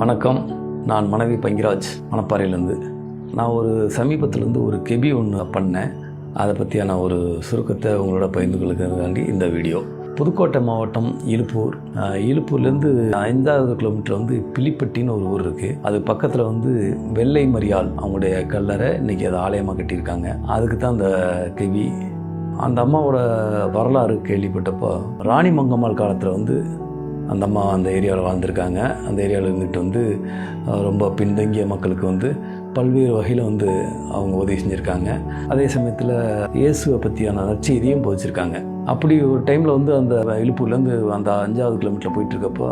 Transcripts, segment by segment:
வணக்கம். நான் மனைவி பங்கிராஜ் மணப்பாறையிலேருந்து. நான் ஒரு சமீபத்திலேருந்து ஒரு கெபி ஒன்று பண்ணேன். அதை பற்றியான ஒரு சுருக்கத்தை உங்களோட பகிர்ந்து கொள்ளுறதுக்காண்டி இந்த வீடியோ. புதுக்கோட்டை மாவட்டம் இலுப்பூர். இழுப்பூர்லேருந்து இலுப்பூர்லேருந்து ஐந்தாவது கிலோமீட்டர் வந்து பிலிப்பட்டின்னு ஒரு ஊர் இருக்குது அது பக்கத்தில் வந்து வெள்ளை மரியாள் அவங்களுடைய கல்லறை இன்றைக்கி அதை ஆலயமாக கட்டியிருக்காங்க. அதுக்கு தான் அந்த கெவி அந்த அம்மாவோட வரலாறு கேள்விப்பட்டப்போ ராணி மங்கம்மாள் காலத்தில் வந்து அந்த அம்மா அந்த ஏரியாவில் வாழ்ந்திருக்காங்க. அந்த ஏரியாவில் இருந்துட்டு வந்து ரொம்ப பின்தங்கிய மக்களுக்கு வந்து பல்வேறு வகையில் வந்து அவங்க உதவி செஞ்சுருக்காங்க. அதே சமயத்தில் இயேசுவை பற்றியான நற்செய்தியும் போதிச்சிருக்காங்க. அப்படி ஒரு டைமில் வந்து அந்த இழுப்பூர்லேருந்து அந்த அஞ்சாவது கிலோமீட்டர் போயிட்டு இருக்கப்போ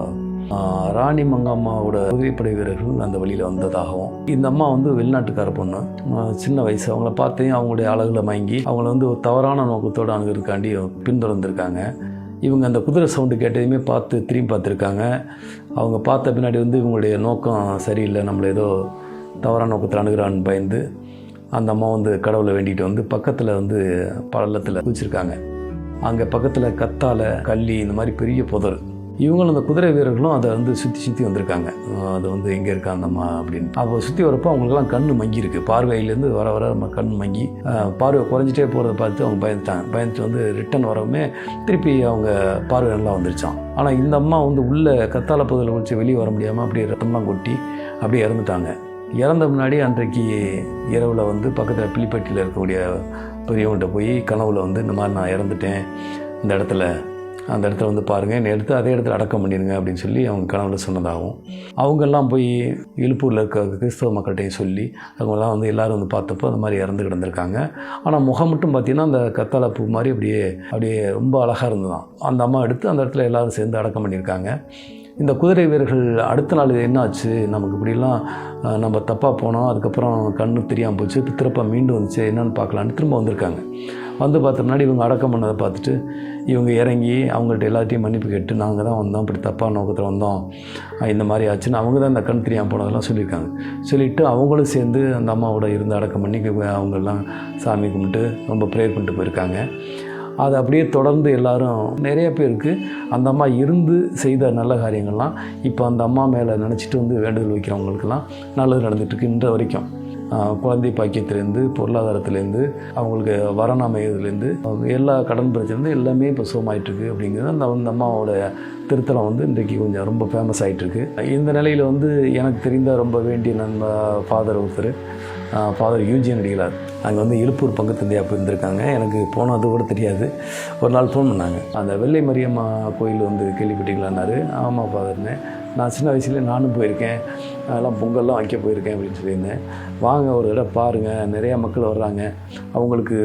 ராணி மங்கம்மாவோட உதவிப்படை வீரர்கள் அந்த வழியில் வந்ததாகவும் இந்த அம்மா வந்து வெளிநாட்டுக்கார பொண்ணு. சின்ன வயசு. அவங்கள பார்த்தையும் அவங்களுடைய அழகில் மயங்கி அவங்கள வந்து ஒரு தவறான நோக்கத்தோடு அணுகிறதுக்காண்டி பின்தொடர்ந்துருக்காங்க. இவங்க அந்த குதிரை சவுண்டு கேட்டதையுமே பார்த்து திரும்பி பார்த்துருக்காங்க. அவங்க பார்த்த பின்னாடி வந்து இவங்களுடைய நோக்கம் சரியில்லை நம்மளை ஏதோ தவறான நோக்கத்தில் அணுகிறான்னு பயந்து அந்த அம்மா வந்து கடவுளை வேண்டிகிட்டு வந்து பக்கத்தில் வந்து பள்ளத்தில் குதிச்சிருக்காங்க. அங்கே பக்கத்தில் கத்தாழை கள்ளி இந்த மாதிரி பெரிய புதர் இவங்களும் அந்த குதிரை வீரர்களும் அதை வந்து சுற்றி சுற்றி வந்திருக்காங்க. அது வந்து எங்கே இருக்கா அப்படின்னு. அப்போ சுற்றி வரப்போ அவங்களுக்குலாம் கண் மங்கி இருக்கு பார்வையிலேருந்து வர வர நம்ம கண் மங்கி பார்வை குறைஞ்சிட்டே போகிறத பார்த்து அவங்க பயந்துட்டாங்க. பயந்துட்டு வந்து ரிட்டன் வரவுமே திருப்பி அவங்க பார்வை நல்லா வந்துருச்சான் ஆனால் இந்த அம்மா வந்து உள்ளே கத்தால பகுதியில் குளிச்சு வெளியே வர முடியாமல் அப்படியே ரத்தம்லாம் கொட்டி அப்படியே இறந்துட்டாங்க. இறந்த முன்னாடி அன்றைக்கு இரவில் வந்து பக்கத்தில் பிலிப்பட்டியில் இருக்கக்கூடிய பெரியவங்கள்ட்ட போய் கனவுல வந்து இந்த மாதிரி நான் இறந்துட்டேன். இந்த இடத்துல அந்த இடத்துல வந்து பாருங்கள் என்னை எடுத்து அதே இடத்துல அடக்கம் பண்ணிடுங்க அப்படின்னு சொல்லி அவங்க கனவுல சொன்னதாகவும் அவங்கெல்லாம் போய் இழுப்பூரில் இருக்க கிறிஸ்தவ மக்கள்கிட்டையும் சொல்லி அவங்கெல்லாம் வந்து எல்லோரும் வந்து பார்த்தப்போ அந்த மாதிரி இறந்து கிடந்திருக்காங்க. ஆனால் முகம் மட்டும் பார்த்தீங்கன்னா அந்த கத்தாழை பூ மாதிரி அப்படியே அப்படியே ரொம்ப அழகாக இருந்ததான் அந்த அம்மா எடுத்து அந்த இடத்துல எல்லாரும் சேர்ந்து அடக்கம் பண்ணியிருக்காங்க. இந்த குதிரை வீரர்கள் அடுத்த நாள் என்ன ஆச்சு நமக்கு இப்படிலாம் நம்ம தப்பாக போனோம் அதுக்கப்புறம் கண்ணு தெரியாமல் போச்சு திருப்ப மீண்டும் வந்துச்சு என்னென்னு பார்க்கலான்னு திரும்ப வந்திருக்காங்க. வந்து பார்த்த முன்னாடி இவங்க அடக்கம் பண்ணதை பார்த்துட்டு இவங்க இறங்கி அவங்கள்ட்ட எல்லாத்தையும் மன்னிப்பு கேட்டு நாங்கள் தான் வந்தோம் இப்படி தப்பான நோக்கத்தில் வந்தோம். இந்த மாதிரி ஆச்சுன்னு அவங்க தான் இந்த கண் தெரியாமல் போனதெல்லாம் சொல்லியிருக்காங்க. சொல்லிவிட்டு அவங்களும் சேர்ந்து அந்த அம்மாவோட இருந்து அடக்கம் பண்ணி அவங்கெல்லாம் சாமி கும்பிட்டு ரொம்ப ப்ரேயர் பண்ணிட்டு போயிருக்காங்க. அது அப்படியே தொடர்ந்து எல்லாரும் நிறைய பேருக்கு அந்த அம்மா இருந்து செய்த நல்ல காரியங்கள்லாம் இப்போ அந்த அம்மா மேலே நினச்சிட்டு வந்து வேண்டுதல் வைக்கிறவங்களுக்கெல்லாம் நல்லது நடந்துகிட்ருக்கு இன்ற வரைக்கும். குழந்தை பாக்கியத்துலேருந்து பொருளாதாரத்துலேருந்து அவங்களுக்கு வரண அமையதுலேருந்து எல்லா கடன் பிரச்சனை எல்லாமே இப்போ சுகமாயிட்டிருக்கு அப்படிங்கிறது அந்த அந்த அம்மாவோட திருத்தலம் வந்து இன்றைக்கு கொஞ்சம் ரொம்ப ஃபேமஸ் ஆகிட்டுருக்கு இந்த நிலையில் வந்து எனக்கு தெரிந்த ரொம்ப வேண்டிய நண்ப ஃபாதர் ஒருத்தர். Father Eugene Adigalar. அங்கே வந்து எழுப்பூர் பங்கு தந்தையாக போயிருந்திருக்காங்க. எனக்கு போனது கூட தெரியாது. ஒரு நாள் ஃபோன் பண்ணாங்க. அந்த வெள்ளை மரியம்மா கோயில் வந்து கேள்விப்பட்டீங்களான்னாரு. ஆமாம் ஃபாதர்னு நான் சின்ன வயசுலேயே நானும் போயிருக்கேன். அதெல்லாம் பொங்கல்லாம் வைக்க போயிருக்கேன் அப்படின்னு சொல்லியிருந்தேன். வாங்க ஒரு இடம் பாருங்கள் நிறையா மக்கள் வர்றாங்க. அவங்களுக்கு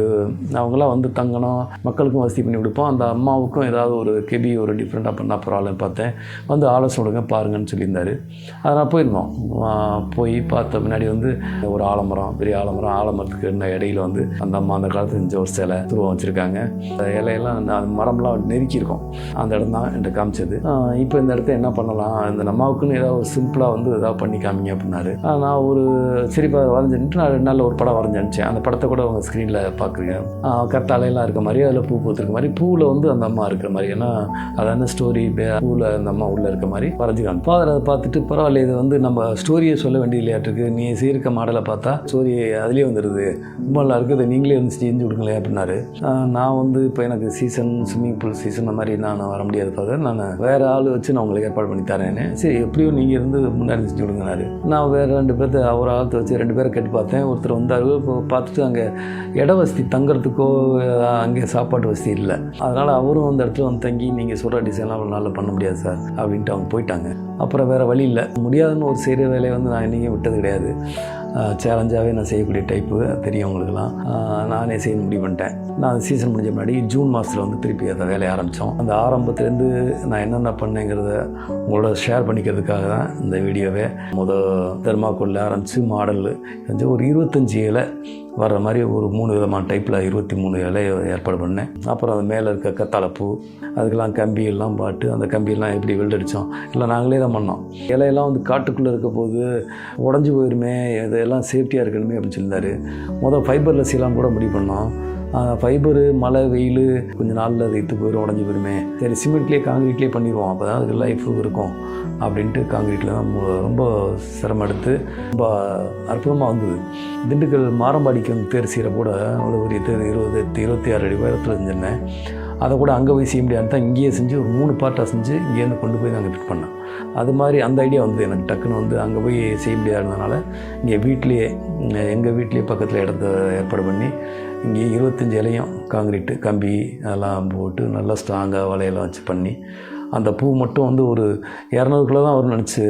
அவங்களாம் வந்து தங்கணும். மக்களுக்கும் வசதி பண்ணி கொடுப்போம். அந்த அம்மாவுக்கும் ஏதாவது ஒரு கெபி ஒரு டிஃப்ரெண்ட்டாக பண்ணால் பரவாயில்லன்னு பார்த்தேன். வந்து ஆலோசனை கொடுங்க பாருங்கன்னு சொல்லியிருந்தார். அதனால் போயிருந்தோம். போய் பார்த்த முன்னாடி வந்து ஒரு ஆலமரம் பெரிய ஆலமரம். ஆலமரத்துக்கு என்ன இடையில வந்து அந்த அம்மா அந்த காலத்தில் செஞ்ச ஒரு சிலை துருவம் வச்சுருக்காங்க. அந்த இலையெல்லாம் அந்த மரம்லாம் நெருக்கியிருக்கும். அந்த இடம் தான் என்கிட்ட காமிச்சது. இப்போ இந்த இடத்த என்ன பண்ணலாம்? இந்த அம்மாவுக்குன்னு ஏதாவது ஒரு சிம்பிளாக வந்து ஏதாவது பண்ணி காமிங்க அப்படின்னாரு நான் ஒரு சரிப்பா வரைஞ்சிட்டு நான் ரெண்டு நாளில் ஒரு படம் வரைஞ்சி அந்த படத்தை கூட அவங்க ஸ்க்ரீனில் பார்க்குறீங்க. கரெக்டாக அலையெல்லாம் இருக்க மாதிரி அதில் பூ பூத்துருக்க மாதிரி பூவில் வந்து அந்த அம்மா இருக்கிற மாதிரி. ஏன்னா அதான ஸ்டோரி பூவில் அந்த அம்மா உள்ளே இருக்க மாதிரி வரைஞ்சி காமி ஃபாதர் அதை பார்த்துட்டு பரவாயில்ல இது வந்து நம்ம ஸ்டோரியை சொல்ல வேண்டிய இல்லையாட்டுருக்கு. நீ செய்யிருக்க மாடலை பார்த்தா ஸ்டோரி அதுலேயே வந்துடுது ரொம்ப நல்லா இருக்குது. நீங்களே வந்து செஞ்சு கொடுங்களேன் அப்படின்னாரு. நான் வந்து இப்போ எனக்கு சீசன் ஸ்விம்மிங் பூல் சீசன் அந்த மாதிரி நான் வர முடியாது ஃபாதர் நான் வேறு ஆள் வச்சு நான் உங்களுக்கு ஏற்பாடு பண்ணி தரேன் சரி எப்படியும் நீங்கள் இருந்து முன்னாடி செஞ்சு கொடுங்கனாரு நான் வேறு ரெண்டு பேர்த்த அவர் ஆழ்த்து வச்சு ரெண்டு பேரை கேட்டு பார்த்தேன். ஒருத்தர் வந்தார். பார்த்துட்டு அங்கே இட வசதி தங்குறதுக்கோ அங்கே சாப்பாட்டு வசதி இல்லை. அதனால் அவரும் அந்த இடத்துல வந்து தங்கி நீங்கள் சொல்கிற டிசைன்லாம் அவ்வளோ நாளில் பண்ண முடியாது சார் அப்படின்ட்டு அவங்க போயிட்டாங்க. அப்புறம் வேறு வழி இல்லை. முடியாதுன்னு ஒரு செய்கிற வேலையை வந்து நான் என்னைக்கும் விட்டது கிடையாது. சேலஞ்சாகவே நான் செய்யக்கூடிய டைப்பு தெரியும் உங்களுக்குலாம் நானே செய்ய முடிவு பண்ணிட்டேன். நான் சீசன் முடிஞ்ச முன்னாடி ஜூன் மாதத்தில் வந்து திருப்பி அந்த வேலையை ஆரம்பித்தோம் அந்த ஆரம்பத்துலேருந்து நான் என்னென்ன பண்ணேங்கிறத உங்களோட ஷேர் பண்ணிக்கிறதுக்காக தான் இந்த வீடியோவே. முதல் தெர்மாக்கோலில் ஆரம்பித்து மாடல் செஞ்சு ஒரு இருபத்தஞ்சி இலை வர்ற மாதிரி ஒரு மூணு விதமான டைப்பில் இருபத்தி மூணு இலையை ஏற்பாடு பண்ணேன். அப்புறம் அது மேலே இருக்க கத்தாழைப்பூ அதுக்கெல்லாம் கம்பியெல்லாம் பாட்டு அந்த கம்பியெல்லாம் எப்படி வெல்டடிச்சோம் இல்லை நாங்களே தான் பண்ணோம். இலையெல்லாம் வந்து காட்டுக்குள்ளே இருக்க போது உடஞ்சி போயிருமே இதெல்லாம் சேஃப்டியாக இருக்கணுமே அப்படின்னு சொல்லியிருந்தாரு. மொதல் ஃபைபரில் லஸ்ஸிலாம் கூட முடிவு பண்ணோம். ஃபைபரு மழை வெயில் கொஞ்சம் நாளில் அது இத்து போயிடும் உடஞ்சி போயிருமே. சரி சிமெண்ட்லேயே காங்கிரீட்லேயே பண்ணிடுவோம். அப்போ தான் அதுக்கு லைஃப் இருக்கும் அப்படின்ட்டு காங்கிரீட்டில் தான் ரொம்ப சிரமம் எடுத்து ரொம்ப அற்புதமாக வந்தது. திண்டுக்கல் மாரம்பாடிக்கு வந்து தேர் சீரை கூட அவ்வளோ பெரிய தேர் இருபது இருபத்தி ஆறு அடி உயரத்தில் செஞ்சிருந்தேன் அதை கூட அங்கே போய் செய்ய முடியாது. தான் இங்கேயே செஞ்சு ஒரு மூணு பார்ட்டாக செஞ்சு இங்கேருந்து கொண்டு போய் நாங்கள் ஃபிட் பண்ணோம். அது மாதிரி அந்த ஐடியா வந்து எனக்கு டக்குன்னு வந்து அங்கே போய் செய்ய முடியாததுனால இங்கே வீட்லேயே எங்கள் வீட்லேயே பக்கத்தில் இடத்த ஏற்பாடு பண்ணி இங்கே இருபத்தஞ்சி இலையும் காங்கிரீட்டு கம்பி அதெல்லாம் போட்டு நல்லா ஸ்ட்ராங்காக வலையெல்லாம் வச்சு பண்ணி அந்த பூ மட்டும் வந்து ஒரு இரநூறு கிலோ தான் வரும்னு நினச்சி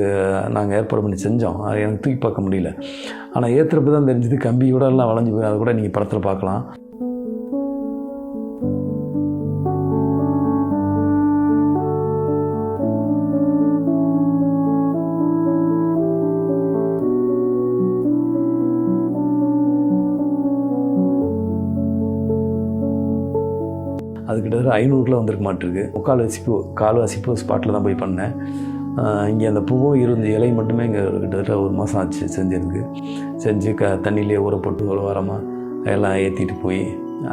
நாங்கள் ஏற்பாடு பண்ணி செஞ்சோம். அது எனக்கு தூக்கி பார்க்க முடியல. ஆனால் ஏற்றுறப்ப தான் தெரிஞ்சது கம்பியோட எல்லாம் வளைஞ்சு போய் அதை கூட நீங்கள் படத்தில் பார்க்கலாம். அது கிட்டத்தட்ட ஐநூறுல வந்திருக்க மாட்டிருக்கு. முக்கால் கால்வாசிப்பு கால் ஸ்பாட்டில் தான் போய் பண்ணேன். இங்கே அந்த பூவும் இருந்த இலை மட்டுமே இங்கே கிட்டத்தட்ட ஒரு மாதம் ஆச்சு செஞ்சிருக்கு செஞ்சு க தண்ணியிலே ஊற போட்டு ஒரு வாரமாக எல்லாம் ஏற்றிட்டு போய்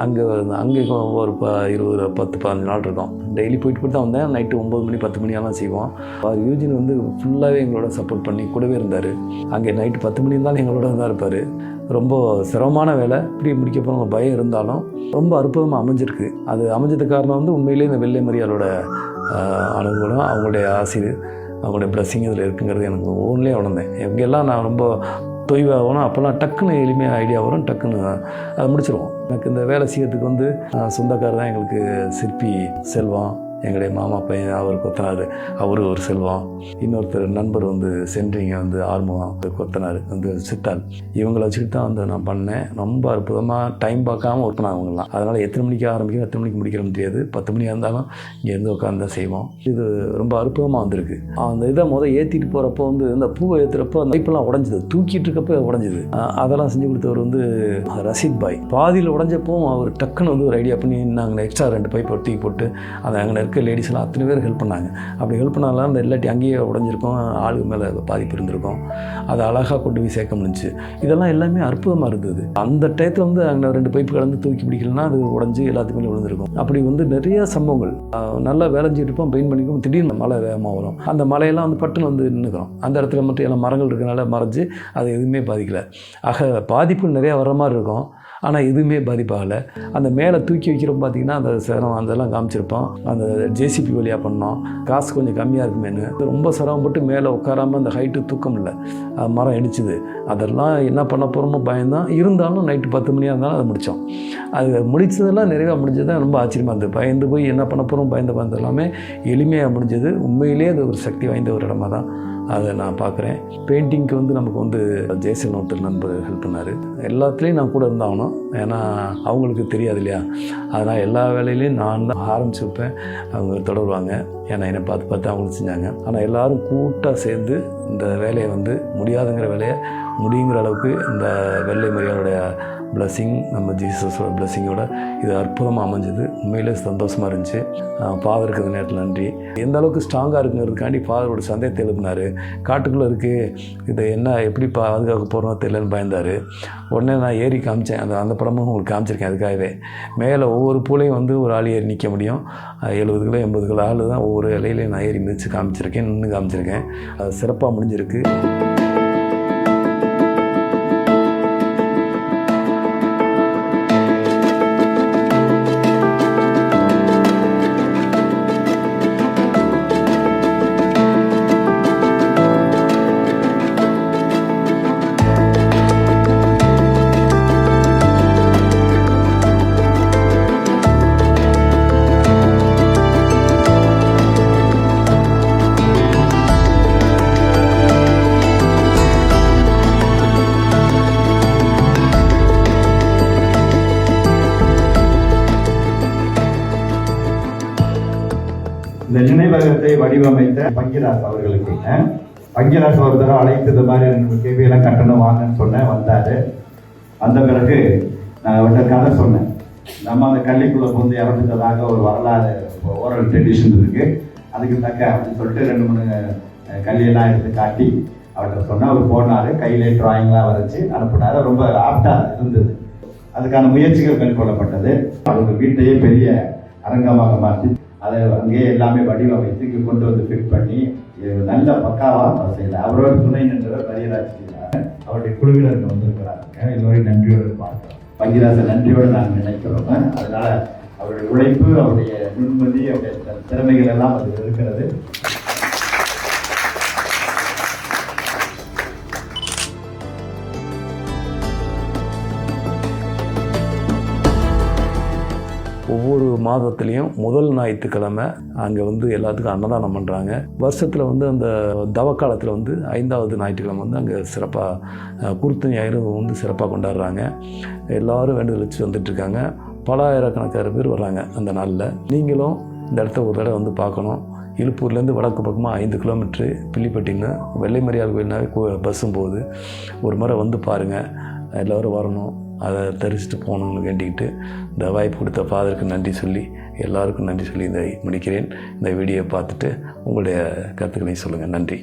அங்கே அங்கே ஒரு ப இருபது பத்து பதினஞ்சு நாள் இருக்கும். டெய்லி போயிட்டு போயிட்டு தான் வந்தேன். நைட்டு ஒம்பது மணி பத்து மணியெல்லாம் செய்வோம். அவர் யூஜின் வந்து ஃபுல்லாகவே எங்களோட சப்போர்ட் பண்ணி கூடவே இருந்தார். அங்கே நைட்டு பத்து மணி இருந்தாலும் எங்களோட தான் இருப்பார். ரொம்ப சிரமமான வேலை. இப்படி முடிக்க போகிற பயம் இருந்தாலும் ரொம்ப அற்புதமாக அமைஞ்சிருக்கு. அது அமைஞ்சதுக்கு காரணம் வந்து உண்மையிலேயே இந்த வெள்ளை மரியாளோட அனுகூலம் அவங்களுடைய ஆசிரியர் அவங்களுடைய ப்ளஸ்ஸிங் இதில் இருக்குங்கிறது எனக்கு ஓன்லேயே உணர்ந்தேன். எங்கெல்லாம் நான் ரொம்ப தொய்வாகணும். அப்போல்லாம் டக்குன்னு எளிமையாக ஐடியா வரும். டக்குன்னு அதை முடிச்சிருவோம். எனக்கு இந்த வேலை செய்யறதுக்கு வந்து சொந்தக்காரர் தான் எங்களுக்கு சிற்பி செல்வம். எங்களுடைய மாமா பையன் அவர் கொத்தனார். அவரு ஒரு செல்வம். இன்னொருத்தர் நண்பர் வந்து சென்ட்ரிங்க வந்து ஆர்முகம் கொத்தனார் வந்து சித்தால் இவங்களை வச்சுக்கிட்டு தான் வந்து நான் பண்ணேன். ரொம்ப அற்புதமாக டைம் பார்க்காம ஒர்க் பண்ண அவங்களாம் அதனால் எத்தனை மணிக்கு ஆரம்பிக்கும் எத்தனை மணிக்கு முடிக்கிற முடியாது பத்து மணியாக இருந்தாலும் இங்கேருந்து உட்காந்து தான் செய்வோம். இது ரொம்ப அற்புதமாக வந்திருக்கு. அந்த இதை முதல் ஏற்றிட்டு போகிறப்போ வந்து இந்த பூவை ஏற்றுறப்போ அந்த பைப்பெல்லாம் உடஞ்சிது. தூக்கிட்டு இருக்கப்போ உடஞ்சிது. அதெல்லாம் செஞ்சு கொடுத்தவர் வந்து ரஷீத் பாய். பாதியில் உடஞ்சப்போ அவர் டக்குன்னு வந்து ஒரு ஐடியா பண்ணி நாங்கள் எக்ஸ்ட்ரா ரெண்டு பைப் தூக்கி போட்டு அதை அங்கே இருக்க. லேடிஸ்லாம் அத்தனை பேர் ஹெல்ப் பண்ணாங்க. அப்படி ஹெல்ப் பண்ணாலும் அந்த இல்லாட்டி அங்கேயே உடஞ்சிருக்கும் ஆளுக்கு மேலே பாதிப்பு இருந்திருக்கும். அதை அழகாக கொண்டு போய் சேர்க்க முடிஞ்சு இதெல்லாம் எல்லாமே அற்புதமாக இருந்தது. அந்த டயத்தில் வந்து அங்கே ரெண்டு பைப்பு கலந்து தூக்கி பிடிக்கலன்னா அது உடஞ்சி எல்லாத்துக்குமே விழுந்திருக்கும். அப்படி வந்து நிறைய சம்பவங்கள். நல்லா வேலைஞ்சிட்டு இருப்போம். பெயிண்ட் பண்ணிக்கும் திடீர்னு மழை வேகமாக வரும். அந்த மழையெல்லாம் வந்து பட்டுன்னு வந்து நின்றுக்கிறோம் அந்த இடத்துல மட்டும் எல்லாம் மரங்கள் இருக்கிறனால மறைஞ்சு அது எதுவுமே பாதிக்கலை. ஆக பாதிப்பு நிறையா வர மாதிரி இருக்கும். ஆனால் எதுவுமே பாதிப்பாகலை. அந்த மேலே தூக்கி வைக்கிறோம் பார்த்தீங்கன்னா அந்த சிரம் அதெல்லாம் காமிச்சிருப்போம். அந்த ஜேசிபி வழியாக பண்ணோம். காசு கொஞ்சம் கம்மியாக இருக்குமேனு ரொம்ப சிரமப்பட்டு மேலே உட்காராம அந்த ஹைட்டு தூக்கம் இல்லை. அது மரம் இடிச்சுது அதெல்லாம் என்ன பண்ண போகிறோமோ பயந்தான் இருந்தாலும் நைட்டு பத்து மணியாக இருந்தாலும் அதை முடித்தோம் அது முடித்ததெல்லாம் நிறைவாக முடிஞ்சது. தான் ரொம்ப ஆச்சரியமாக இருந்தது. பயந்து போய் என்ன பண்ண போகிறோம் பயந்து பயந்து எல்லாமே எளிமையாக முடிஞ்சது. உண்மையிலேயே அது ஒரு சக்தி வாய்ந்த ஒரு இடமா தான் அதை நான் பார்க்குறேன். பெயிண்டிங்க்கு வந்து நமக்கு வந்து ஜேசன் ஹோட்டல் நண்பர் ஹெல்ப் பண்ணார். எல்லாத்துலேயும் நான் கூட இருந்தாகணும். ஏன்னா அவங்களுக்கு தெரியாது இல்லையா? அதனால் எல்லா வேலையிலையும் நான் தான் ஆரம்பிச்சு வைப்பேன் அவங்க தொடருவாங்க. ஏன்னா என்னை பார்த்து பார்த்து அவங்களும் செஞ்சாங்க. ஆனால் எல்லாரும் கூட்டாக சேர்ந்து இந்த வேலையை வந்து முடியாதுங்கிற வேலையை முடியுங்கிற அளவுக்கு இந்த வெள்ளை மரியாதையோடைய பிளஸ்ஸிங் நம்ம ஜீசஸோட பிளஸ்ஸிங்கோட இது அற்புதமாக அமைஞ்சது. உண்மையிலே சந்தோஷமாக இருந்துச்சு. ஃபாதருக்கு இந்த நேரத்தில் நன்றி. எந்த அளவுக்கு ஸ்ட்ராங்காக இருக்குங்கிறதுக்காண்டி ஃபாதரோட சந்தேகத்தை எழுப்பினார். காட்டுக்குள்ளே இருக்குது இதை என்ன எப்படி பாதுகாக்க போகிறோம் தெரியலன்னு பயந்தார். உடனே நான் ஏறி காமிச்சேன். அந்த அந்த படமும் உங்களுக்கு காமிச்சிருக்கேன் அதுக்காகவே. மேலே ஒவ்வொரு பூலையும் வந்து ஒரு ஆள் ஏறி நிற்க முடியும். எழுபது கிலோ எண்பது கிலோ ஆள் தான் ஒவ்வொரு இலையிலையும் நான் ஏறி மிதித்து காமிச்சிருக்கேன் நின்று காமிச்சிருக்கேன். அது சிறப்பாக முடிஞ்சிருக்கு. நினைவகத்தை வடிவமைத்த பங்கிராஸ் அவர்களுக்கு பங்கிராஸ் ஒரு தடவை அழைத்து இந்த மாதிரி ரெண்டு கேள்வியெல்லாம் கட்டணம் வாங்கன்னு சொன்னேன் வந்தாரு. வந்த பிறகு நான் அவர்கிட்ட கதை சொன்னேன். நம்ம அந்த கள்ளிக்குள்ள வந்து இறந்துட்டதாக ஒரு வரலாறு ஓரல் ட்ரெடிஷன் இருக்கு. அதுக்கு தக்க அப்படின்னு சொல்லிட்டு ரெண்டு மூணு கல்லியெல்லாம் எடுத்து காட்டி அவர்கிட்ட சொன்னால் அவர் போனார் கையிலே டிராயிங்லாம் வரைச்சி அனுப்பினார். ரொம்ப ஆப்டாக இருந்தது. அதுக்கான முயற்சிகள் மேற்கொள்ளப்பட்டது. அவங்க வீட்டையே பெரிய அரங்கமாக மாற்றி அதை அங்கேயே எல்லாமே வடிவமைத்து இங்கே கொண்டு வந்து ஃபிட் பண்ணி இது நல்ல பக்காவாக செய்யல அவரோட துணை நின்றவர் பரியராஜ் செய்தார். அவருடைய குழுவினர் இங்கே வந்திருக்கிறாங்க எல்லோரையும் நன்றியோடு பார்க்கிறோம் பங்கிராச நன்றியோடு நாங்கள் நினைக்கிறோம். அதனால அவருடைய உழைப்பு அவருடைய நுண்மதி அவருடைய திறமைகள் எல்லாம் அதில் இருக்கிறது. ஒவ்வொரு மாதத்துலேயும் முதல் ஞாயிற்றுக்கிழமை அங்கே வந்து எல்லாத்துக்கும் அன்னதானம் பண்ணுறாங்க வருஷத்தில் வந்து அந்த தவக்காலத்தில் வந்து ஐந்தாவது ஞாயிற்றுக்கிழமை வந்து அங்கே சிறப்பாக குருத்து ஞாயிறு வந்து சிறப்பாக கொண்டாடுறாங்க. எல்லோரும் வேண்டுதல் வச்சு வந்துட்டுருக்காங்க பல ஆயிரக்கணக்கான பேர் வர்றாங்க அந்த நாளில். நீங்களும் இந்த இடத்த ஒரு தடவை வந்து பார்க்கணும். இழுப்பூர்லேருந்து வடக்கு பக்கமாக ஐந்து கிலோமீட்ரு பிள்ளிப்பட்டின்னு வெள்ளை மரியாதை கோயில்னாவே பஸ்ஸும் போகுது. ஒரு முறை வந்து பாருங்கள் எல்லோரும் வரணும். அதை தரிசிட்டு போகணும்னு வேண்டிக்கிட்டு இந்த வாய்ப்பு கொடுத்த ஃபாதருக்கு நன்றி சொல்லி எல்லாருக்கும் நன்றி சொல்லி இந்த முடிக்கிறேன். இந்த வீடியோ பார்த்துட்டு உங்களுடைய கருத்துக்களையும் சொல்லுங்கள் நன்றி.